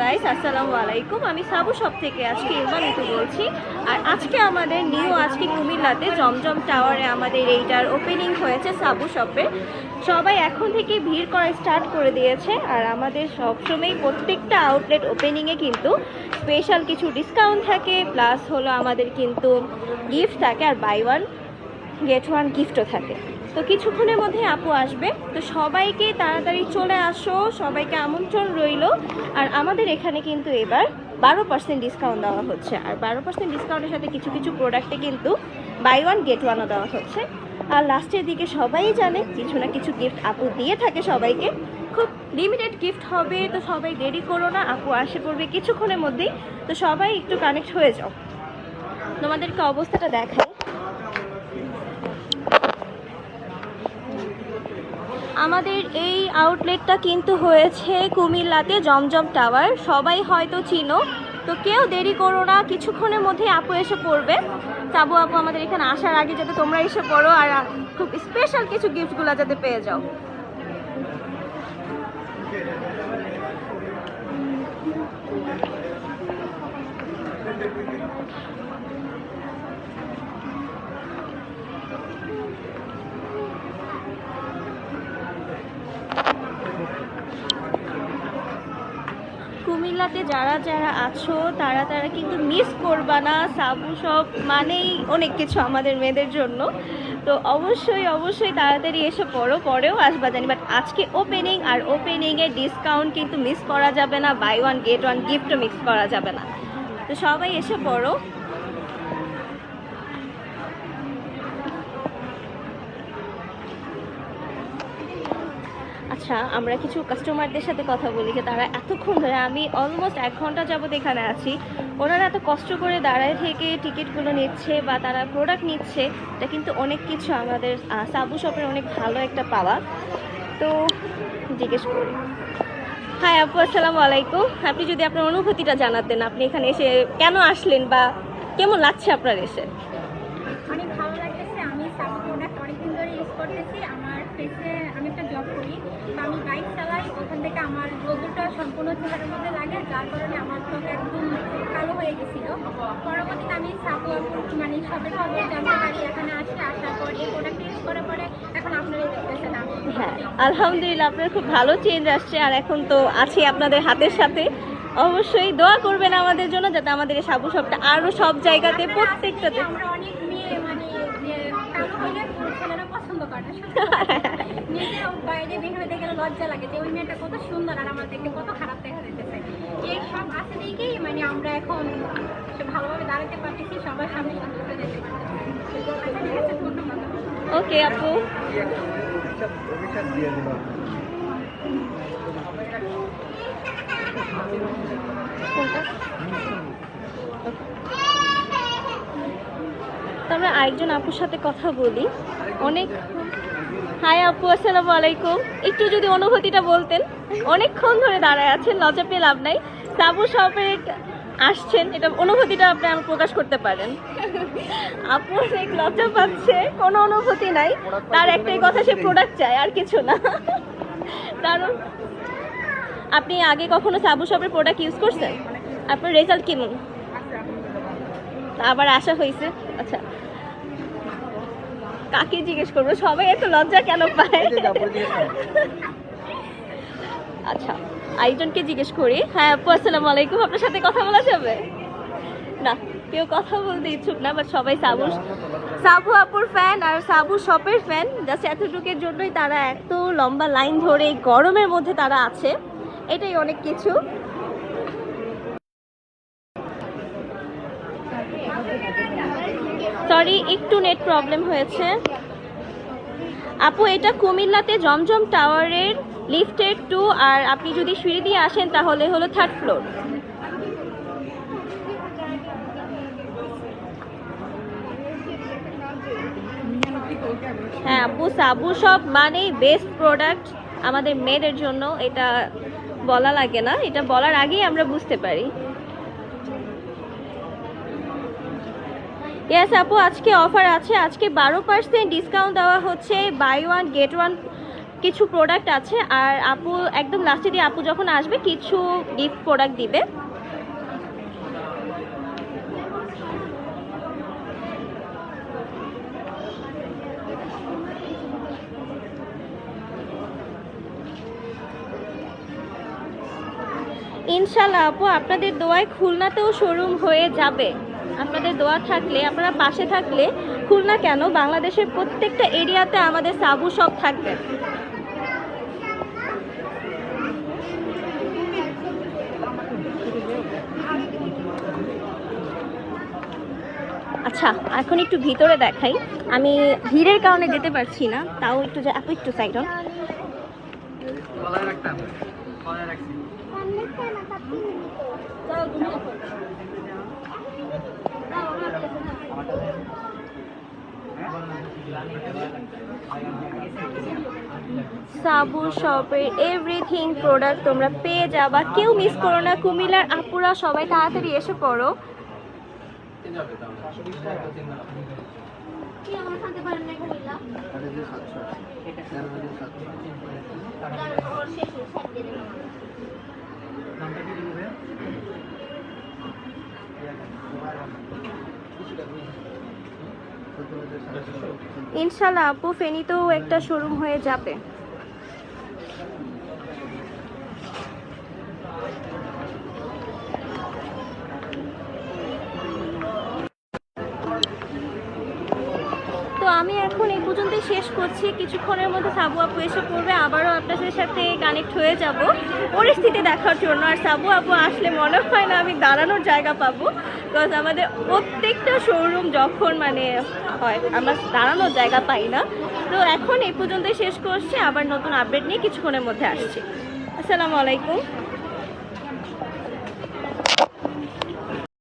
Guys আসসালামু আলাইকুম। আমি সাবু শপ থেকে আজকে ইরমান একটু বলছি। আর আজকে আমাদের নিউ আজকে কুমিল্লাতে জমজম টাওয়ারে আমাদের এইটার ওপেনিং হয়েছে সাবু শপে সবাই এখন থেকে ভিড় করা স্টার্ট করে দিয়েছে। আর আমাদের সবসময় প্রত্যেকটা আউটলেট ওপেনিংয়ে কিন্তু স্পেশাল কিছু ডিসকাউন্ট থাকে। প্লাস হলো আমাদের কিন্তু গিফট থাকে। আর বাই ওয়ান গেট ওয়ান গিফটও থাকে। তো কিছুক্ষণের মধ্যে আপু আসবে। তো সবাইকে তাড়াতাড়ি চলে আসো, সবাইকে আমন্ত্রণ রইল। আর আমাদের এখানে কিন্তু এবার বারো পার্সেন্ট ডিসকাউন্ট দেওয়া হচ্ছে। আর বারো পার্সেন্ট ডিসকাউন্টের সাথে কিছু কিছু প্রোডাক্টে কিন্তু বাই ওয়ান গেট ওয়ানও দেওয়া হচ্ছে। আর লাস্টের দিকে সবাই জানে, কিছু না কিছু গিফট আপু দিয়ে থাকে সবাইকে। খুব লিমিটেড গিফট হবে, তো সবাই দেরি করো না। আপু আসে পড়বে কিছুক্ষণের মধ্যেই। তো সবাই একটু কানেক্ট হয়ে যাও। তোমাদেরকে অবস্থাটা দেখাই। আমাদের এই আউটলেটটা কিন্তু হয়েছে কুমিল্লাতে জমজম টাওয়ার। সবাই হয়তো চিনো। তো কেউ দেরি করো না, কিছুক্ষণের মধ্যে আপু এসে পড়বে। তাবু আপু, আমাদের এখানে আসার আগে যাতে তোমরা এসে পড়ো আর খুব স্পেশাল কিছু গিফটগুলো যাতে পেয়ে যাও। কুমিল্লাতে যারা যারা আছো, তারা তারা কিন্তু মিস করবা না। সাবু সব মানেই অনেক কিছু আমাদের মেয়েদের জন্য। তো অবশ্যই অবশ্যই তাড়াতাড়ি এসে পড়ো পরেও আসবা জানি। বাট আজকে ওপেনিং আর ওপেনিংয়ে ডিসকাউন্ট কিন্তু মিস করা যাবে না। বাই ওয়ান গেট ওয়ান গিফটও মিস করা যাবে না। তো সবাই এসে পড়ো। আচ্ছা আমরা কিছু কাস্টমারদের সাথে কথা বলি যে তারা এতক্ষণ ধরে আমি অলমোস্ট এক ঘণ্টা যাবত এখানে আছি। ওনারা এত কষ্ট করে দাঁড়ায় থেকে টিকিটগুলো নিচ্ছে বা তারা প্রোডাক্ট নিচ্ছে, এটা কিন্তু অনেক কিছু আমাদের সাবু শপের অনেক ভালো একটা পাওয়া। তো জিজ্ঞেস করি। হাই আপু, আসসালামু আলাইকুম। আপনি যদি আপনার অনুভূতিটা জানাতেন, আপনি এখানে এসে কেন আসলেন বা কেমন লাগছে আপনার এসে? অনেক ভালো লাগতেছে আমি সাবু প্রোডাক্ট অনেকদিন ধরে ইউজ করতেছি আমার আমি একটা জব করি। তো আমি বাইক চালাই ওখান থেকে আমার রোদটা সম্পূর্ণ চেহারার মধ্যে লাগে যার কারণে আমার ত্বক একদম কালো হয়ে গেছিল। পরবর্তীতে আমি সাবু আপুর মানে সবের খবর জানতে পারি এখানে আসি আসার পর এই প্রোডাক্ট ইউজ করার পরে এখন আপনারাই দেখতেছেন হ্যাঁ আলহামদুলিল্লাহ আপনার খুব ভালো চেঞ্জ আসছে আর এখন তো আছি আপনাদের হাতের সাথে। অবশ্যই দোয়া করবেন আমাদের জন্য যাতে আমাদের এই সাবু শপটা আরও সব জায়গাতে প্রত্যেকটাতে আমরা অনেক মেয়ে মানে কালো হইলে ছেলেরা পছন্দ করে না বাইরে বের হয়ে গেলে লজ্জা লাগে যে ওই মেয়েটা কত সুন্দর আর আমার দেখতে কত খারাপ দেখা যেতেছে এই সব আছে দেখেই মানে আমরা এখন ভালোভাবে দাঁড়াতে পারতেছি, সবার সামনে সুন্দর করে ওকে আপু? আমরা আরেকজন আপুর সাথে কথা বলি। অনেক হাই আপু, আসসালামু আলাইকুম। একটু যদি অনুভূতিটা বলতেন, অনেকক্ষণ ধরে দাঁড়ায় আছেন, লজ্জা পেয়ে লাভ নাই। সাবু শপে আসছেন, এটা অনুভূতিটা আপনি আমাকে প্রকাশ করতে পারেন। আপু অনেক লজ্জা পাচ্ছে, কোনো অনুভূতি নাই। তার একটাই কথা, সে প্রোডাক্ট চায়, আর কিছু না। কারণ আপনি আগে কখনো সাবু শপের প্রোডাক্ট ইউজ করছেন? আপনার রেজাল্ট কেমন? আবার আশা হয়েছে। আচ্ছা কাকে জিজ্ঞেস করব? সবাই এত লজ্জা কেন পায়? আচ্ছা আরেকজনকে জিজ্ঞেস করি। হ্যাঁ আপু আসসালামু আলাইকুম। আপনার সাথে কথা বলা যাবে? না কেউ কথা বলতে ইচ্ছুক না বাট সবাই সাবু সাবু আপুর ফ্যান আর সাবু শপের ফ্যান জাস্ট এতটুকের জন্যই তারা এত লম্বা লাইন ধরে গরমের মধ্যে তারা আছে। এটাই অনেক কিছু। সরি একটু নেট প্রবলেম হয়েছে। আপু, এটা কুমিল্লাতে জমজম টাওয়ারের লিফটের টু আর আপনি যদি সিঁড়ি দিয়ে আসেন, তাহলে হলো থার্ড ফ্লোর হ্যাঁ আপু, সাবু সব মানেই বেস্ট প্রোডাক্ট আমাদের মেয়েদের জন্য। এটা বলা লাগে না। এটা বলার আগেই আমরা বুঝতে পারি। ইয়েস আপু, আজকে অফার আছে। আজকে বারো পার্সেন্ট ডিসকাউন্ট দেওয়া হচ্ছে। বাই ওয়ান গেট ওয়ান কিছু প্রোডাক্ট আছে। আর আপু, একদম লাস্টে দিয়ে আপু যখন আসবে, কিছু গিফট প্রোডাক্ট দিবে। ইনশাল্লাহ আপু, আপনাদের দোয়ায় খুলনাতেও শোরুম হয়ে যাবে। আপনাদের দোয়া থাকলে, আপনারা পাশে থাকলে খুলনা কেন, বাংলাদেশের প্রত্যেকটা এরিয়াতে আমাদের সাবু সব থাকবে। আচ্ছা এখন একটু ভিতরে দেখাই। আমি ভিড়ের কারণে যেতে পারছি না, তাও একটু আপু, একটু সাইড রাখছি সাবু শপের এভরিথিং প্রোডাক্ট তোমরা পেয়ে যাবা। কেউ মিস করো না। কুমিল্লার আপুরা সবাই তাড়াতাড়ি এসে পড়ো। ইনশাল্লাহ আপু ফেনীতেও একটা শোরুম হয়ে যাবে। তো আমি এখন এই পর্যন্ত শেষ করছি। কিছুক্ষণের মধ্যে সাবু আপু এসে পড়বে, আবারও আপনাদের সাথে কানেক্ট হয়ে যাব। পরিস্থিতি দেখার জন্য। আর সাবু আপু আসলে মনে হয় না আমি দাঁড়ানোর জায়গা পাবো। বিকজ আমাদের প্রত্যেকটা শোরুম যখন মানে হয়, আমরা দাঁড়ানোর জায়গা পাই না। তো এখন এই পর্যন্ত শেষ করছি। আবার নতুন আপডেট নিয়ে কিছুক্ষণের মধ্যে আসছি। আসসালামু আলাইকুম।